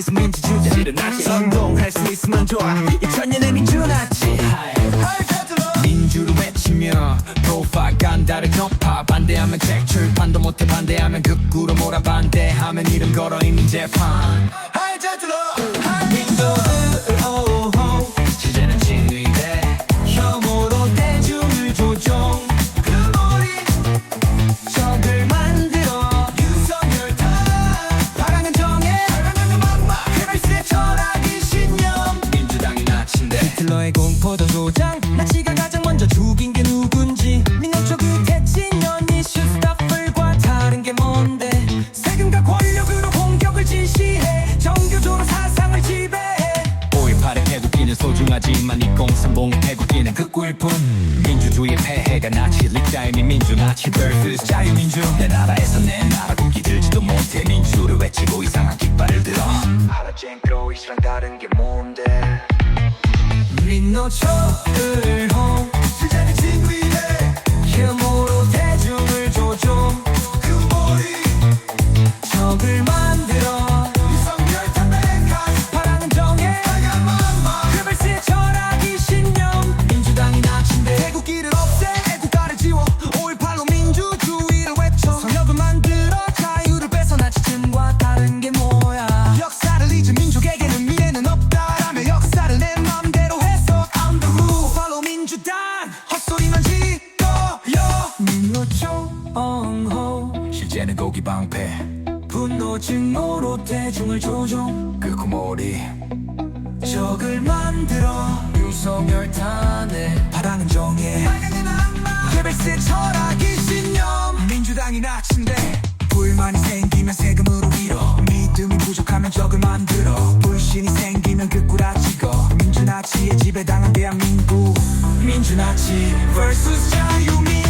기수민지 주제 성공할 수 있으면 좋아. 이 천년의 민주나치 민주를 외치며 도파 간다를 높아 반대하면 책 출판도 못해. 반대하면 극구로 몰아 반대하면 이름 걸어 이미 재판. 하이 잘 들어 소중하지만 2030 태극기는 극구일 뿐 민주주의의 폐해가 나치 릭다임이 민주 나치 vs 자유민주. 내 나라에서 내 나라 국기 들지도 못해 민주를 외치고 이상한 깃발을 들어. 하나쟁크로 이시랑 다른 게 뭔데? 민노초를 민노총홍호 실제는 고기 방패. 분노 증오로 대중을 조종. 그 구모리. 적을 만들어. 윤석열 탄핵 바라는 정해 개백세 철학이 신념. 민주당이 나친대. 불만이 생기면 세금으로 밀어. 믿음이 부족하면 적을 만들어. 불신이 생기면 극구라치고. 민주나치에 지배당한 대한민국. 민주나치 vs 자유민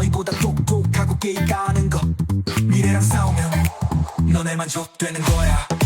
너희보다 똑똑하고 깨있다는 거 미래랑 싸우면 너네만 족되는 거